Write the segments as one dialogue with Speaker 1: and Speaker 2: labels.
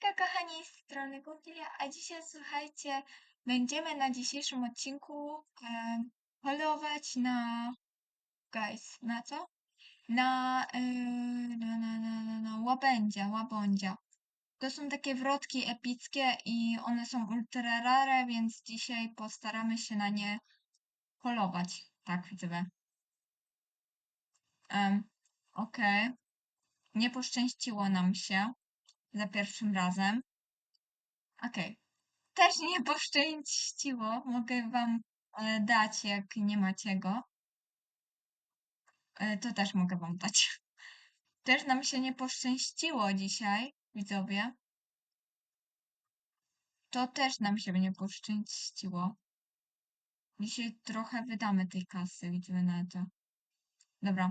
Speaker 1: Hejka kochani, z strony Gugilia, a dzisiaj słuchajcie, będziemy na dzisiejszym odcinku e, polować na... guys, na co? Na, e, na, na, na, na, na łabędzia, łabądzia. To są takie wrotki epickie i one są ultra rare, więc dzisiaj postaramy się na nie polować. Tak, widzę. Um, Okej. Nie poszczęściło nam się za pierwszym razem. Okej. Też nie poszczęściło. Mogę wam e, dać, jak nie macie go. E, to też mogę wam dać. Też nam się nie poszczęściło dzisiaj, widzowie. To też nam się nie poszczęściło. Dzisiaj trochę wydamy tej kasy, widzimy na to. Dobra.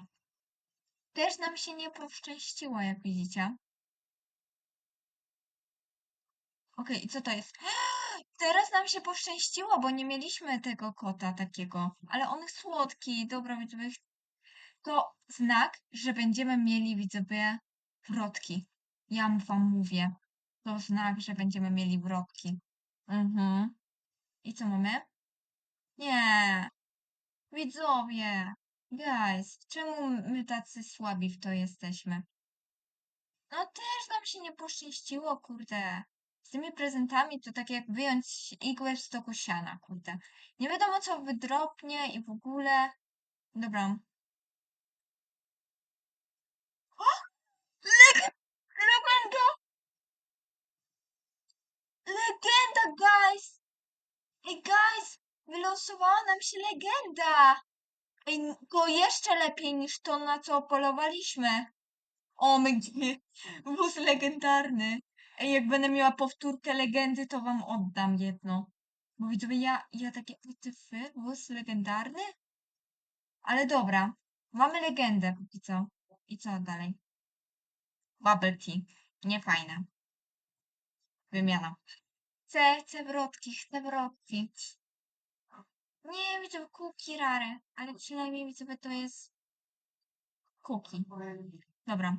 Speaker 1: Też nam się nie poszczęściło, jak widzicie. Okej, i co to jest? Teraz nam się poszczęściło, bo nie mieliśmy tego kota takiego. Ale on jest słodki. Dobra, widzowie. To znak, że będziemy mieli, widzowie, wrotki. Ja wam mówię. To znak, że będziemy mieli wrotki. Mhm. I co mamy? Nie. Widzowie. Guys, czemu my tacy słabi w to jesteśmy? No też nam się nie poszczęściło, kurde. Z tymi prezentami to tak jak wyjąć igłę z stoku siana, kurde. Nie wiadomo co wydropnie i w ogóle. Dobra. O! Leg legenda! Legenda, guys! Ej, guys! Wylosowała nam się legenda! Ej, to jeszcze lepiej niż to, na co polowaliśmy. O, my wóz legendarny. Ej, jak będę miała powtórkę legendy, to wam oddam jedno. Bo widzowie, ja, ja takie wytyfy, wóz legendarny? Ale dobra, mamy legendę póki co. I co dalej? Bubble tea. Niefajne. Wymiana. Chcę, chcę wrotki, chcę wrotki. Nie, widzę kuki rare, ale przynajmniej widzę, to jest kuki. Dobra.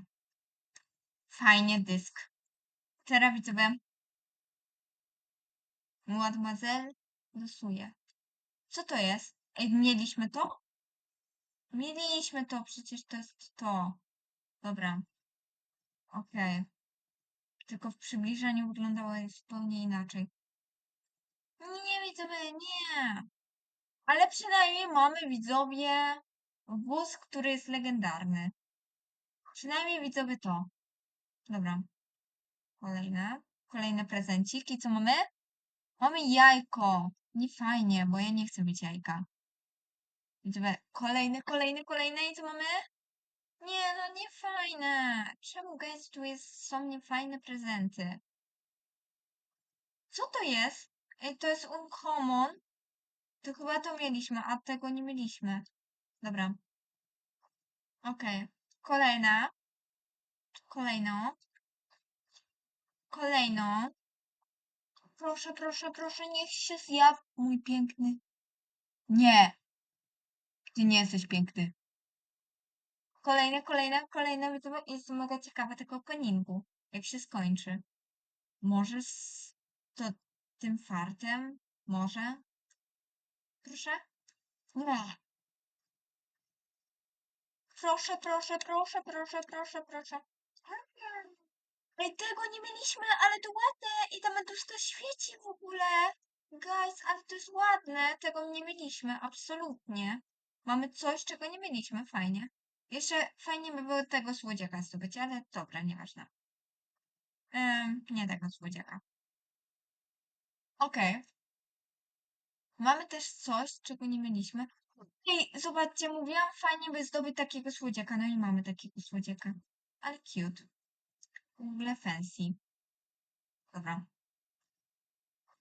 Speaker 1: Fajnie dysk. Teraz widzowie. Mademoiselle losuje. Co to jest? Ej, mieliśmy to? Mieliśmy to, przecież to jest to. Dobra. Okej. Tylko w przybliżeniu wyglądało zupełnie inaczej. Nie, widzowie, nie. Ale przynajmniej mamy, widzowie, wóz, który jest legendarny. Przynajmniej widzowie to. Dobra. Kolejne. Kolejne prezenciki. Co mamy? Mamy jajko. Nie fajnie, bo ja nie chcę mieć jajka. Widzowie, kolejne, kolejne, kolejne. I co mamy? Nie, no nie fajne. Czemu, guys, tu jest, są niefajne prezenty? Co to jest? Ej, to jest uncommon. To chyba to mieliśmy, a tego nie mieliśmy. Dobra. Okej. Okay. Kolejna. Kolejną. Kolejną. Proszę, proszę, proszę, niech się zjaw, mój piękny. Nie. Ty nie jesteś piękny. Kolejne, kolejne, kolejne. Jest mega ciekawe tego openingu. Jak się skończy. Może z to, tym fartem? Może? Proszę? Nie. Proszę, proszę, proszę, proszę, proszę, proszę. Ej, tego nie mieliśmy, ale to ładne i tam to świeci w ogóle. Guys, ale to jest ładne. Tego nie mieliśmy, absolutnie. Mamy coś, czego nie mieliśmy, fajnie. Jeszcze fajnie by było tego słodziaka zdobyć, ale dobra, nieważne. Um, nie tego słodziaka. Okej. Okay. Mamy też coś, czego nie mieliśmy. Ej, zobaczcie, mówiłam, fajnie by zdobyć takiego słodziaka. No i mamy takiego słodziaka. Ale cute. W ogóle fancy. Dobra.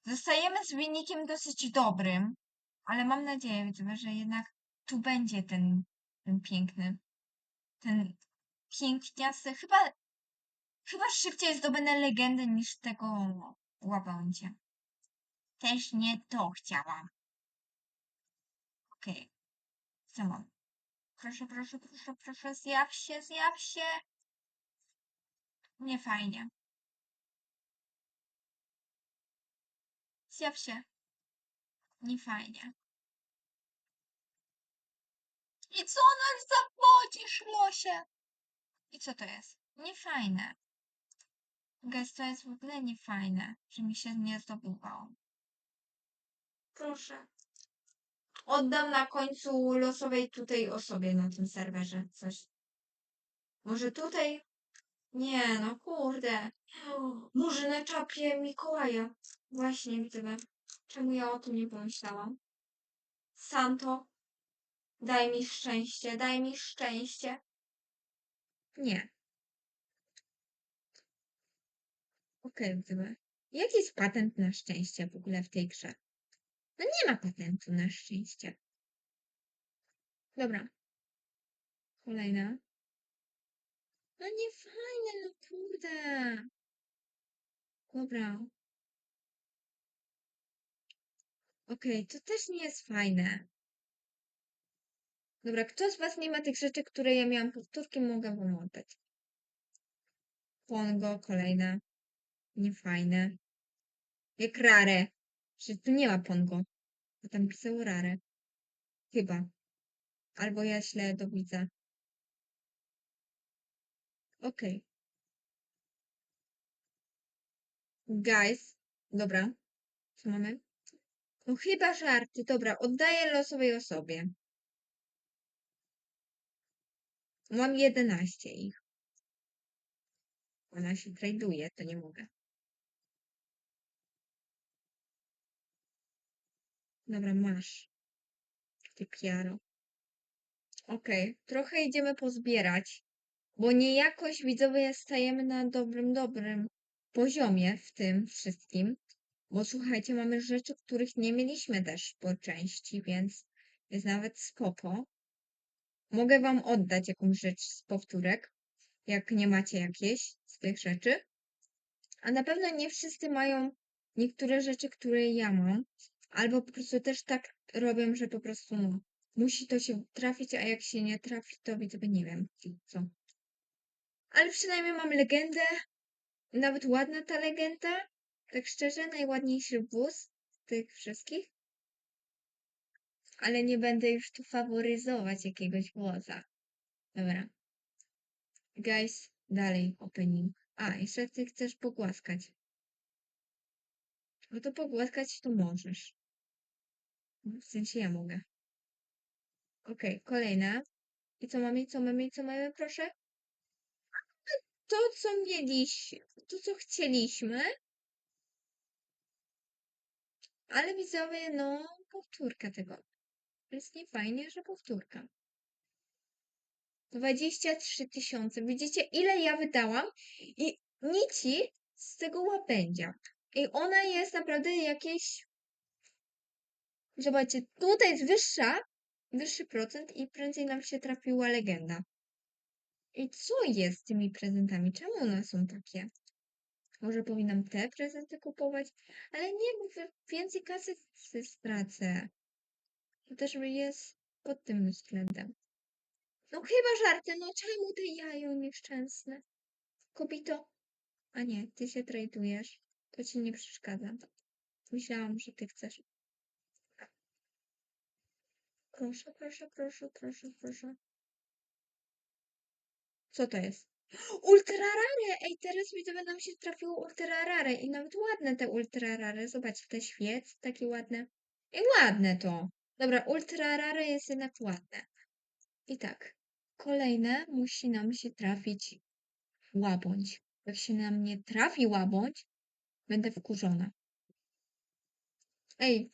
Speaker 1: Zostajemy z wynikiem dosyć dobrym, ale mam nadzieję, że jednak tu będzie ten, ten piękny, ten piękniasty. Chyba, chyba szybciej zdobędę legendę niż tego łabędzia. Też nie to chciałam. Okej. Okay. Co mam? Proszę, proszę, proszę, proszę, zjaw się, zjaw się. Nie fajnie. Zjaw się. Nie fajnie. I co nas zawodzisz, losie? I co to jest? Niefajne. Guys, to jest w ogóle niefajne, że mi się nie zdobywało. Proszę. Oddam na końcu losowej tutaj osobie na tym serwerze coś. Może tutaj? Nie, no kurde. Może na czapie Mikołaja. Właśnie widzę. Czemu ja o tym nie pomyślałam? Santo, daj mi szczęście, daj mi szczęście. Nie. Okej, widzę. Jaki jest patent na szczęście w ogóle w tej grze? No nie ma patentu na szczęście. Dobra. Kolejna. No nie fajne, no kurde. Dobra. Okej, to też nie jest fajne. Dobra, kto z was nie ma tych rzeczy, które ja miałam powtórki, mogę oddać. Pongo, kolejne. Niefajne. Jak rare. Że tu nie ma Pongo. Bo tam pisało rare. Chyba. Albo ja źle to widzę. Okej. Guys. Dobra. Co mamy? No chyba żarty. Dobra, oddaję losowej osobie. Mam 11 ich. Ona się traduje, to nie mogę. Dobra, masz. Ty piaro. Okej, trochę idziemy pozbierać, bo niejakoś widzowie stajemy na dobrym, dobrym poziomie w tym wszystkim. Bo słuchajcie, mamy rzeczy, których nie mieliśmy też po części, więc jest nawet spoko. Mogę wam oddać jakąś rzecz z powtórek, jak nie macie jakiejś z tych rzeczy. A na pewno nie wszyscy mają niektóre rzeczy, które ja mam. Albo po prostu też tak robią, że po prostu no, musi to się trafić, a jak się nie trafi, to widzowie nie wiem co. Ale przynajmniej mam legendę. Nawet ładna ta legenda. Tak szczerze, najładniejszy wóz z tych wszystkich. Ale nie będę już tu faworyzować jakiegoś woza. Dobra. Guys, dalej opening. A, jeszcze ty chcesz pogłaskać. No to pogłaskać to możesz. W sensie ja mogę. Okej, kolejne. I co mamy, co mamy, co mamy, proszę? To, co mieliśmy, to, co chcieliśmy. Ale widzowie, no, powtórka tego. Jest nie fajnie, że powtórka. 23 tysiące. Widzicie, ile ja wydałam? I nici z tego łapędzia. I ona jest naprawdę jakieś... Zobaczcie, tutaj jest wyższa, wyższy procent i prędzej nam się trafiła legenda. I co jest z tymi prezentami? Czemu one są takie? Może powinnam te prezenty kupować? Ale nie, więcej kasy stracę. To też jest pod tym względem. No chyba żarty, no czemu te jajo nieszczęsne? Kobito? A nie, ty się tradujesz. To ci nie przeszkadza. Myślałam, że ty chcesz. Proszę, proszę, proszę, proszę, proszę. Co to jest? Ultra rare! Ej, teraz widzowie nam się trafiło ultra rare i nawet ładne te ultra rare. Zobacz, te świec, takie ładne. I ładne to. Dobra, ultra rare jest jednak ładne. I tak, kolejne musi nam się trafić łabądź. Jak się nam nie trafi łabądź, będę wkurzona. Ej,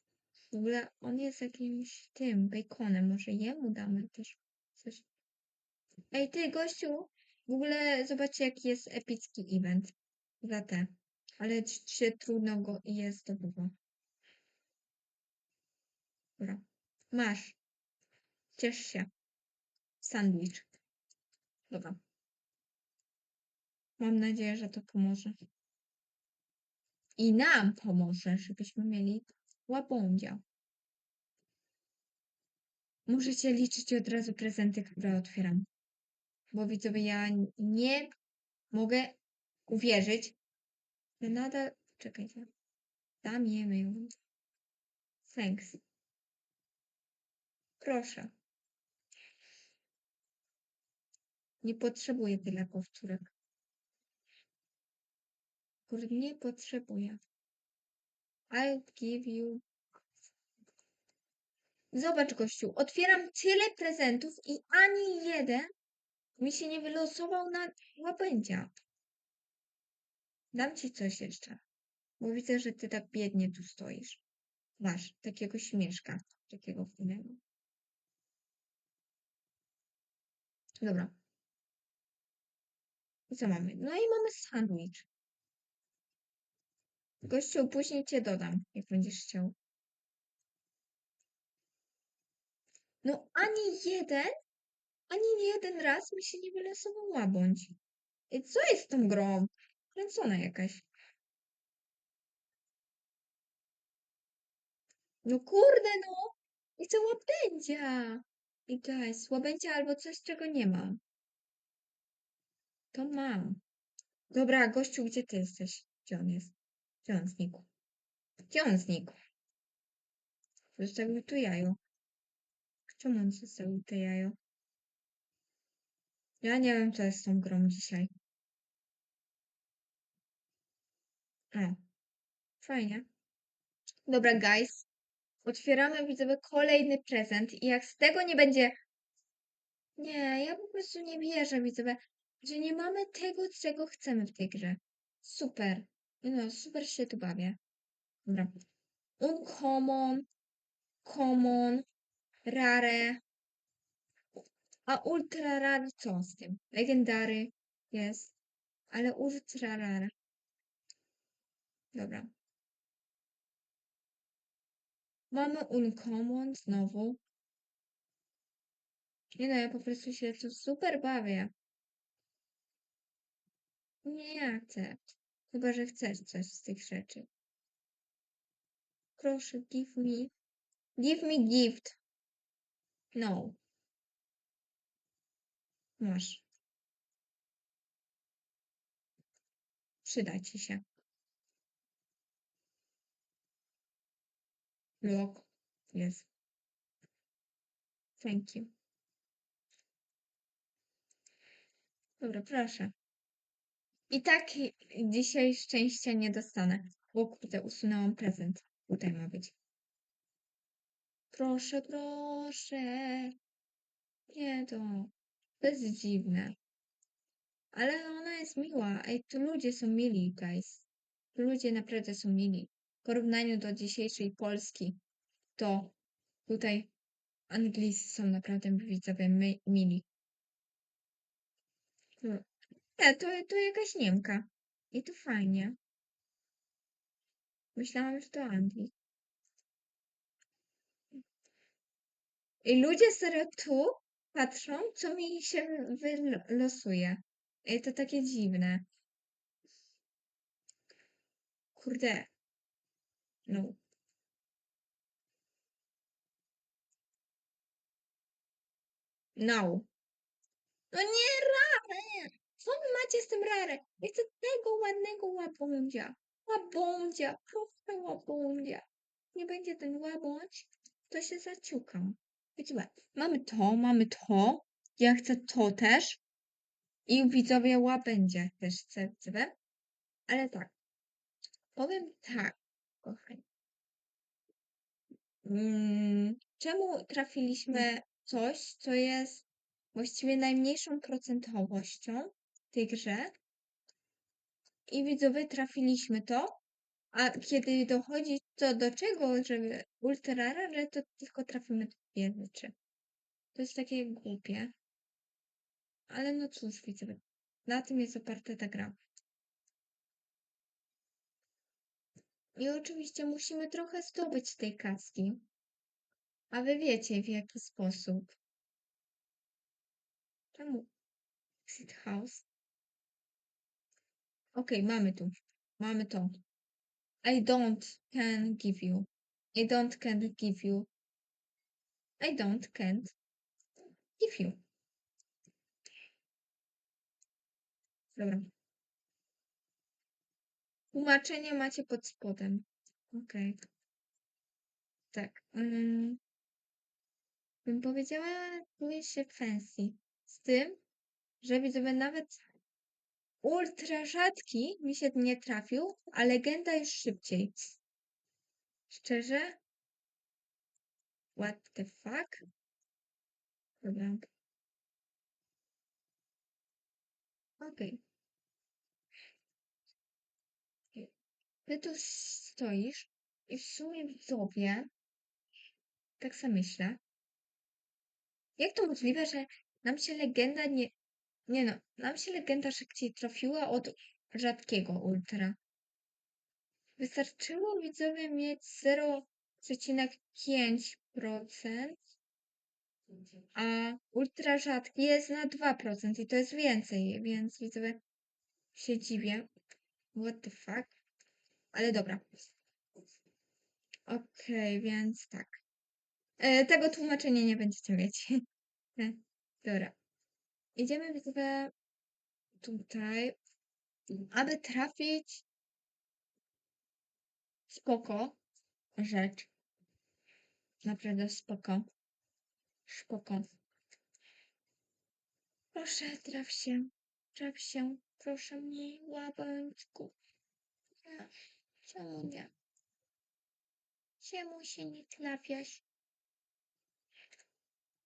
Speaker 1: w ogóle on jest jakimś tym baconem. Może jemu damy też coś. Ej, ty gościu, w ogóle zobaczcie, jaki jest epicki event za te. Ale się trudno go jest zdobywa. Dobra. Masz. Ciesz się. Sandwich. Dobra. Mam nadzieję, że to pomoże. I nam pomoże, żebyśmy mieli łabądzia. Możecie liczyć od razu prezenty, które otwieram. Bo widzowie, ja nie mogę uwierzyć, że nadal... Czekajcie. Damiemy ją. Thanks. Proszę. Nie potrzebuję tyle powtórek. Kurde, nie potrzebuję. I'll give you. Zobacz, gościu, otwieram tyle prezentów i ani jeden mi się nie wylosował na łabędzia. Dam ci coś jeszcze, bo widzę, że ty tak biednie tu stoisz. Masz takiego śmieszka, takiego fajnego. Dobra. I co mamy? No i mamy sandwich. Gościu, później cię dodam, jak będziesz chciał. No ani jeden, ani jeden raz mi się nie wylosował łabądź. I co jest z tą grą? Kręcona jakaś. No kurde no! I chcę łabędzia! I guys, łabędzia albo coś, czego nie mam. To mam. Dobra, gościu, gdzie ty jesteś? Gdzie on jest? Gdzie on znikł? Gdzie on znikł? Zostawił tu jajo. Czemu on zostawił te jajo? Ja nie wiem, co jest z tą grą dzisiaj. O, fajnie. Dobra, guys. Otwieramy, widzowie, kolejny prezent i jak z tego nie będzie... Nie, ja po prostu nie wierzę, widzowie, że nie mamy tego, czego chcemy w tej grze. Super. No, super się tu bawię. Dobra. Uncommon, common, rare. A ultra rare co z tym? Legendary jest, ale ultra rare. Dobra. Mamy uncommon znowu. Nie no, ja po prostu się tu super bawię. Nie chcę. Chyba, że chcesz coś z tych rzeczy. Proszę, give me. Give me gift. No. Masz. Przyda ci się. Lock. Jest. Thank you. Dobra, proszę. I tak dzisiaj szczęścia nie dostanę. O kurde, usunęłam prezent. Tutaj ma być. Proszę, proszę. Nie to. To jest dziwne. Ale ona jest miła. Ej, tu ludzie są mili, guys. Ludzie naprawdę są mili. W porównaniu do dzisiejszej Polski, to tutaj Anglicy są naprawdę widzowie mili. Nie, to, to jakaś Niemka. I to fajnie. Myślałam, że to Anglii. I ludzie serio tu patrzą, co mi się wylosuje. I to takie dziwne. Kurde. No. No. No nie rare! Co wy macie z tym rare? Ja chcę tego ładnego łabądzia. Łabądzia, proszę łabądzia. Nie będzie ten łabądź, to się zaciukam. Wiecie, mamy to, mamy to. Ja chcę to też. I widzowie łabędzie też chcę, chcę. Ale tak. Powiem tak, kochani. Mm, czemu trafiliśmy coś, co jest właściwie najmniejszą procentowością w tej grze? I widzowie trafiliśmy to, a kiedy dochodzi to do czego, żeby ultra rare, to tylko trafimy dwie rzeczy. To jest takie głupie. Ale no cóż, widzowie. Na tym jest oparta ta gra. I oczywiście musimy trochę zdobyć tej kaski. A wy wiecie w jaki sposób. Czemu? Exit House. Okej, okay, mamy tu. Mamy to. I don't can give you. I don't can give you. I don't can't give you. Dobra. Tłumaczenie macie pod spodem. Okej. Tak. Mm, bym powiedziała, czuję się fancy. Z tym, że widzowie nawet ultra rzadki mi się nie trafił, a legenda już szybciej. Szczerze? What the fuck? Dobra. Okej. Ty tu stoisz i w sumie widzowie, tak sobie myślę, jak to możliwe, że nam się legenda nie... Nie no, nam się legenda szybciej trafiła od rzadkiego ultra. Wystarczyło widzowie mieć 0,5%, a ultra rzadki jest na 2% i to jest więcej, więc widzowie się dziwię. What the fuck? Ale dobra. Okej, więc tak. E, tego tłumaczenia nie będziecie mieć. E, Dobra. Idziemy widzowie tutaj, aby trafić spoko rzecz. Naprawdę spoko. Spoko. Proszę, traf się. Traf się. Proszę mnie, łabańczku. Nie. Czemu nie? Czemu się nie trafiasz?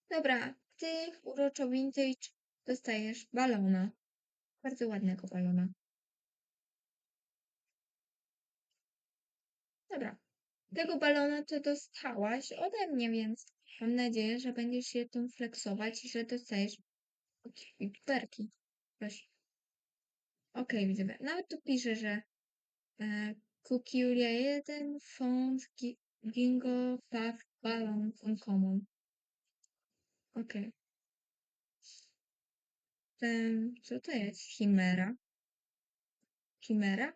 Speaker 1: Dobra, ty, uroczo vintage, dostajesz balona. Bardzo ładnego balona. Dobra. Tego balona to dostałaś ode mnie, więc mam nadzieję, że będziesz się tym flexować i że dostajesz perki. Proszę. Okej, okay, widzę. Nawet tu pisze, że e, Kukiulia 1, Font, Gi- Gingo, Puff, Balon, Uncommon. Okej. Ten, co to jest? Chimera? Chimera?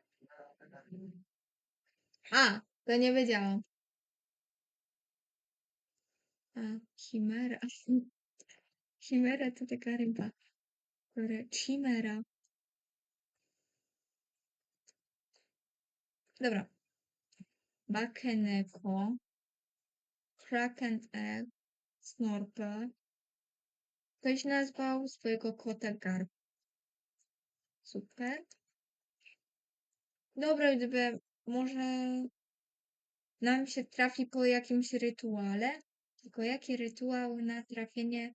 Speaker 1: A, to nie wiedziałam. A, chimera. Chimera to taka ryba. Chimera. Dobra. Bakeneko. Kraken Egg. Snorkel. Ktoś nazwał swojego kota Garb. Super. Dobra, gdyby może nam się trafi po jakimś rytuale. Tylko jaki rytuał na trafienie?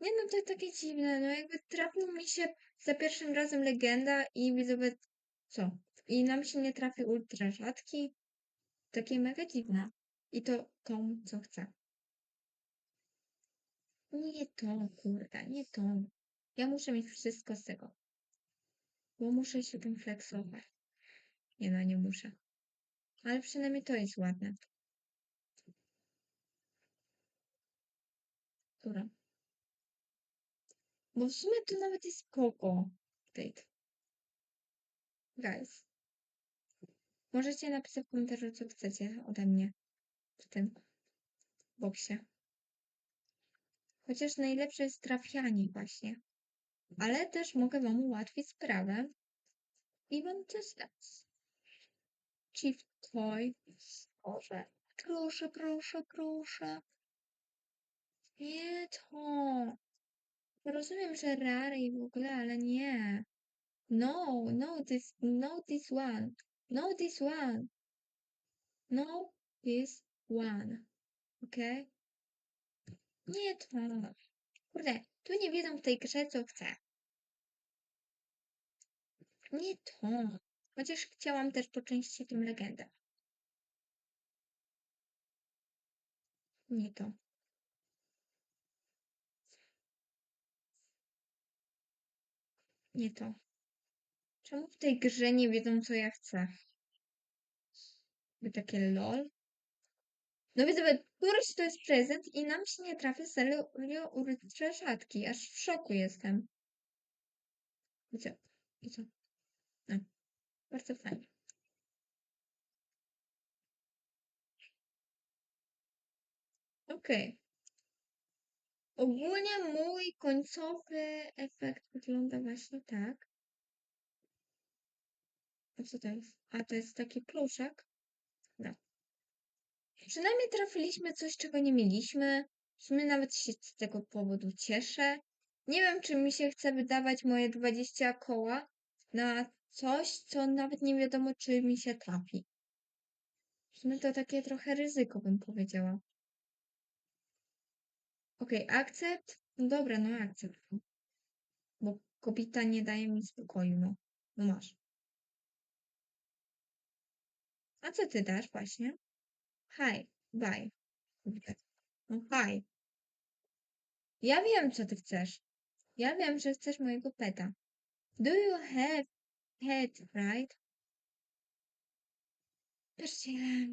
Speaker 1: Nie no, to jest takie dziwne. No jakby trafił mi się za pierwszym razem legenda i widzowie co? I nam się nie trafi ultra rzadki. Takie mega dziwne. I to tą, co chce. Nie to, kurde, nie to. Ja muszę mieć wszystko z tego. Bo muszę się tym flexować. Nie no, nie muszę. Ale przynajmniej to jest ładne. Dobra. Bo w sumie to nawet jest spoko. Take. Guys. Możecie napisać w komentarzu, co chcecie ode mnie w tym boksie. Chociaż najlepsze jest trafianie właśnie. Ale też mogę wam ułatwić sprawę i wam coś dać. Chief Toy. Proszę, proszę, proszę, proszę. Nie to. Rozumiem, że rary i w ogóle, ale nie. No, no this, no this one. No this one. No this one. Okay? Nie to. Kurde, tu nie wiedzą w tej grze, co chcę. Nie to. Chociaż chciałam też po części tym legendę. Nie to. Nie to. Czemu w tej grze nie wiedzą, co ja chcę? By takie lol. No nawet któryś to jest prezent i nam się nie trafia serio ultra rzadki. Aż w szoku jestem. I co? I co? No. Bardzo fajnie. Okej. Ogólnie mój końcowy efekt wygląda właśnie tak. A co to jest? A to jest taki pluszek? Dobra. Przynajmniej trafiliśmy coś, czego nie mieliśmy. W sumie nawet się z tego powodu cieszę. Nie wiem, czy mi się chce wydawać moje 20 koła na coś, co nawet nie wiadomo, czy mi się trafi. W to takie trochę ryzyko, bym powiedziała. Okej, akcept. No dobra, no akcept. Bo kobieta nie daje mi spokoju, no. No masz. A co ty dasz właśnie? Hi, bye. No hi. Ja wiem, co ty chcesz. Ja wiem, że chcesz mojego peta. Do you have pet, right? Patrzcie.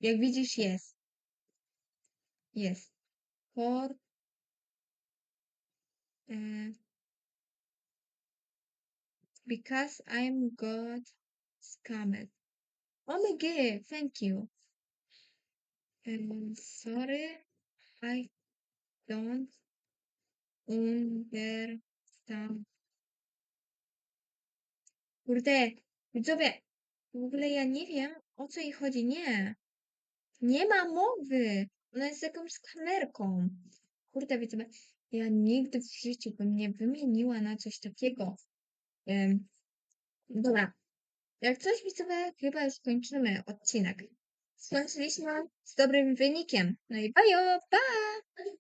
Speaker 1: Jak widzisz, jest. Jest. For e, because I'm got scammed. Oh my god, thank you. Um, sorry, I don't understand. Kurde, widzowie, w ogóle ja nie wiem, o co jej chodzi. Nie. Nie ma mowy. Ona jest jakąś kamerką. Kurde, widzowie, ja nigdy w życiu bym nie wymieniła na coś takiego. Dobra. Jak coś, widzowie, chyba już kończymy odcinek. Skończyliśmy z dobrym wynikiem. No i bajo, pa!